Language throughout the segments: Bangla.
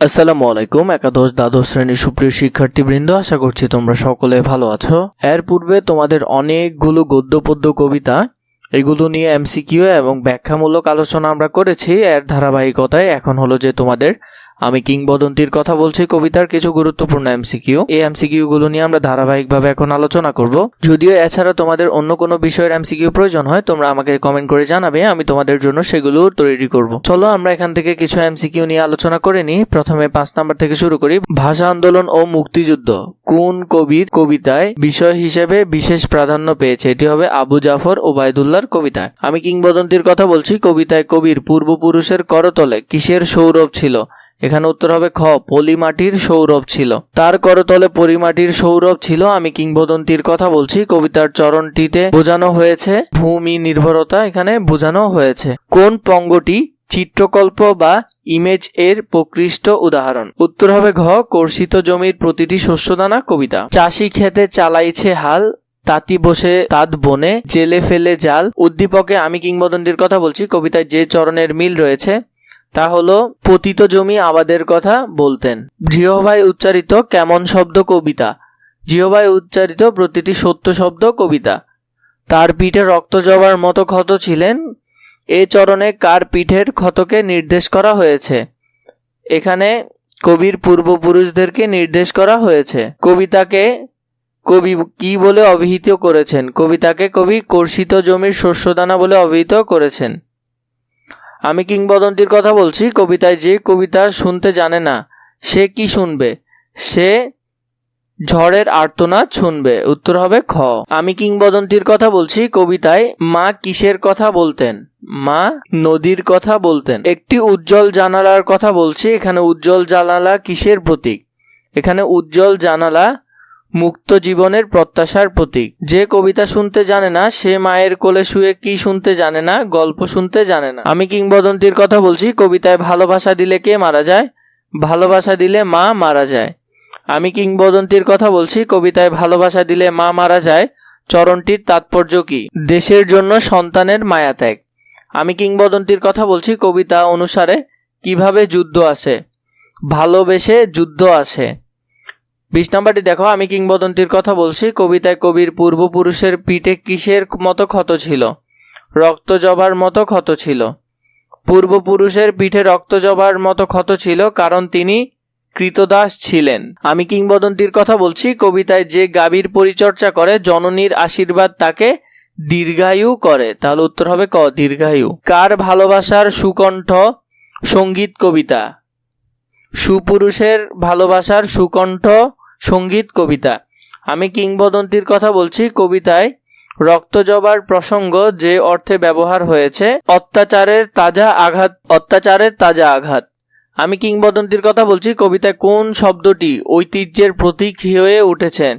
আসসালামু আলাইকুম, একাদশ দ্বাদশ শ্রেণির সুপ্রিয় শিক্ষার্থীবৃন্দ, আশা করছি তোমরা সকলে ভালো আছো। এর পূর্বে তোমাদের অনেকগুলো গদ্য পদ্য কবিতা, এগুলো নিয়ে এমসিকিউ এবং ব্যাখ্যামূলক আলোচনা আমরা করেছি। এর ধারাবাহিকতায় এখন হলো যে তোমাদের আমি কিংবদন্তির কথা বলছি কবিতার কিছু গুরুত্বপূর্ণ এমসিকিউ। এই এমসিকিউ গুলো নিয়ে আমরা ধারাবাহিকভাবে এখন আলোচনা করব। যদিও এছাড়া তোমাদের অন্য কোনো বিষয়ের এমসিকিউ প্রয়োজন হয়, তোমরা আমাকে কমেন্ট করে জানাবে, আমি তোমাদের জন্য সেগুলো তৈরি করব। চলো আমরা এখান থেকে কিছু এমসিকিউ নিয়ে আলোচনা করে নিই। প্রথমে পাঁচ নাম্বার থেকে শুরু করি। ভাষা আন্দোলন ও মুক্তিযুদ্ধ। কোন কবির কবিতায় বিষয় হিসেবে বিশেষ প্রাধান্য পেয়েছে? এটি হবে আবু জাফর ওবায়দুল্লাহর কবিতায় আমি কিংবদন্তির কথা বলছি। কবিতায় কবির পূর্বপুরুষের করতলে কিসের সৌরভ ছিল? এখানে উত্তর হবে খ, পলিমাটির সৌরভ ছিল। তার করতলে পরিমাটির সৌরভ ছিল, আমি কিংবদন্তির কথা বলছি, কবিতার চরণটিতে বোঝানো হয়েছে, ভূমি নির্ভরতা এখানে বোঝানো হয়েছে। কোন পঙ্গটি চিত্রকল্প বা ইমেজ এর প্রকৃষ্ট উদাহরণ? উত্তর হবে ঘ, কর্ষিত জমির প্রতিটি শস্যদানা কবিতা। চাষি খেতে চালাইছে হাল, তাঁতি বসে তাঁত বনে, জেলে ফেলে জাল। উদ্দীপকে আমি কিংবদন্তির কথা বলছি, কবিতায় যে চরণের মিল রয়েছে তা হলো, পতিত জমি আবাদের কথা বলতেন। জিহবাই উচ্চারিত কেমন শব্দ কবিতা? জিহবাই উচ্চারিত প্রতিটি সত্য শব্দ কবিতা। তার পিঠে রক্ত জবার মতো ক্ষত ছিলেন। এ চরণে কার পিঠের ক্ষতকে নির্দেশ করা হয়েছে? এখানে কবির পূর্বপুরুষদেরকে নির্দেশ করা হয়েছে। কবিতাকে কবি কি বলে অভিহিত করেছেন? কবিতাকে কবি কর্ষিত জমির শস্যদানা বলে অভিহিত করেছেন। আমি কিংবদন্তির কথা বলছি, কবিতায় যে কবিতা শুনতে জানে না, সে কি শুনবে? সে ঝড়ের আর্তনাদ শুনবে। উত্তর হবে খ। আমি কিংবদন্তির কথা বলছি, কবিতায় মা কিসের কথা বলতেন? মা নদীর কথা বলতেন। একটি উজ্জ্বল জানালার কথা বলছি, এখানে উজ্জ্বল জানালা কিসের প্রতীক? এখানে উজ্জ্বল জানালা মুক্ত জীবনের প্রত্যাশার প্রতীক। যে কবিতা শুনতে জানে না, সে মায়ের কোলে শুয়ে কি শুনতে জানে না, গল্প শুনতে জানে না। আমি কিংবদন্তির কথা বলছি, কবিতায় ভালোবাসা দিলে কে মারা যায়? ভালোবাসা দিলে মা মারা যায়। আমি কিংবদন্তির কথা বলছি, কবিতায় ভালোবাসা দিলে মা মারা যায়, চরণটির তাৎপর্য কি? দেশের জন্য সন্তানের মায়া ত্যাগ। আমি কিংবদন্তির কথা বলছি, কবিতা অনুসারে কীভাবে যুদ্ধ আসে? ভালোবেসে যুদ্ধ আসে। বিশ নাম্বারটি দেখো, আমি কিংবদন্তির কথা বলছি। কবিতায় কবির পূর্বপুরুষের পিঠে কিসের মতো ক্ষত ছিল? রক্ত জবার মতো ক্ষত ছিল। পূর্বপুরুষের পিঠে রক্ত জবার মতো ক্ষত ছিল, কারণ তিনি কৃতদাস ছিলেন। আমি কিংবদন্তির কথা বলছি, কবিতায় যে গাভীর পরিচর্যা করে, জননীর আশীর্বাদ তাকে দীর্ঘায়ু করে। তাহলে উত্তর হবে ক, দীর্ঘায়ু। কার ভালোবাসার সুকণ্ঠ সংগীত কবিতা? সুপুরুষের ভালোবাসার সুকণ্ঠ সংগীত কবিতা। আমি কিংবদন্তির কথা বলছি কবিতায় রক্ত জবার প্রসঙ্গ যে অর্থে ব্যবহার হয়েছে, অত্যাচারের তাজা আঘাত, অত্যাচারের তাজা আঘাত। আমি কিংবদন্তির কথা বলছি কবিতায় কোন শব্দটি ঐতিহ্যের প্রতীক হয়ে উঠেছেন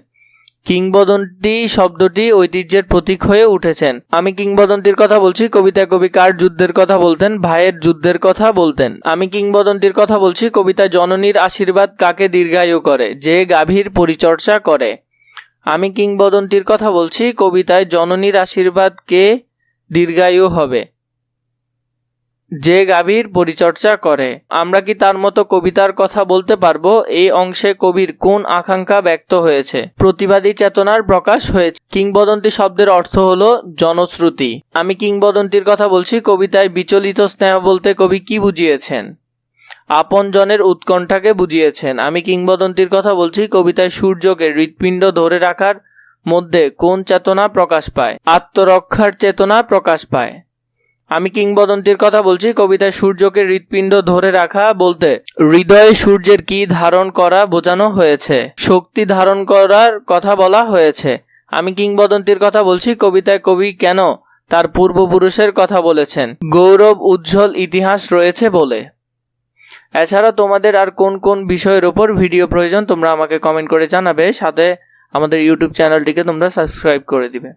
কিংবদন্তি শব্দটি ঐতিহ্যের প্রতীক হয়ে উঠেছেন। আমি কিংবদন্তির কথা বলছি কবিতায় কবি কার যুদ্ধের কথা বলতেন, ভাইয়ের যুদ্ধের কথা বলতেন। আমি কিংবদন্তির কথা বলছি, কবিতা জননীর আশীর্বাদ কাকে দীর্ঘায়ু করে, যে গাভীর পরিচর্যা করে। আমি কিংবদন্তির কথা বলছি, কবিতায় জননীর আশীর্বাদ কে দীর্ঘায়ু হবে? যে গাভীর পরিচর্যা করে। আমরা কি তার মতো কবিতার কথা বলতে পারব? এই অংশে কবির কোন আকাঙ্ক্ষা ব্যক্ত হয়েছে? প্রতিবাদী চেতনার প্রকাশ হয়েছে। কিংবদন্তি শব্দের অর্থ হল জনশ্রুতি। আমি কিংবদন্তির কথা বলছি, কবিতায় বিচলিত স্নেহ বলতে কবি কি বুঝিয়েছেন? আপনজনের উৎকণ্ঠাকে বুঝিয়েছেন। আমি কিংবদন্তির কথা বলছি, কবিতায় সূর্যকে হৃৎপিণ্ড ধরে রাখার মধ্যে কোন চেতনা প্রকাশ পায়? আত্মরক্ষার চেতনা প্রকাশ পায়। আমি কিংবদন্তির কথা বলছি, কবিতায় সূর্যকে হৃৎপিণ্ড ধরে রাখা বলতে, হৃদয়ে সূর্যের কি ধারণ করা বোঝানো হয়েছে, শক্তি ধারণ করার কথা বলা হয়েছে। আমি কিংবদন্তির কথা বলছি, কবিতায় কবি কেন তার পূর্বপুরুষের কথা বলেছেন? গৌরব উজ্জ্বল ইতিহাস রয়েছে বলে। এছাড়া তোমাদের আর কোন কোন বিষয়ের ওপর ভিডিও প্রয়োজন তোমরা আমাকে কমেন্ট করে জানাবে, সাথে আমাদের ইউটিউব চ্যানেলটিকে তোমরা সাবস্ক্রাইব করে দিবে।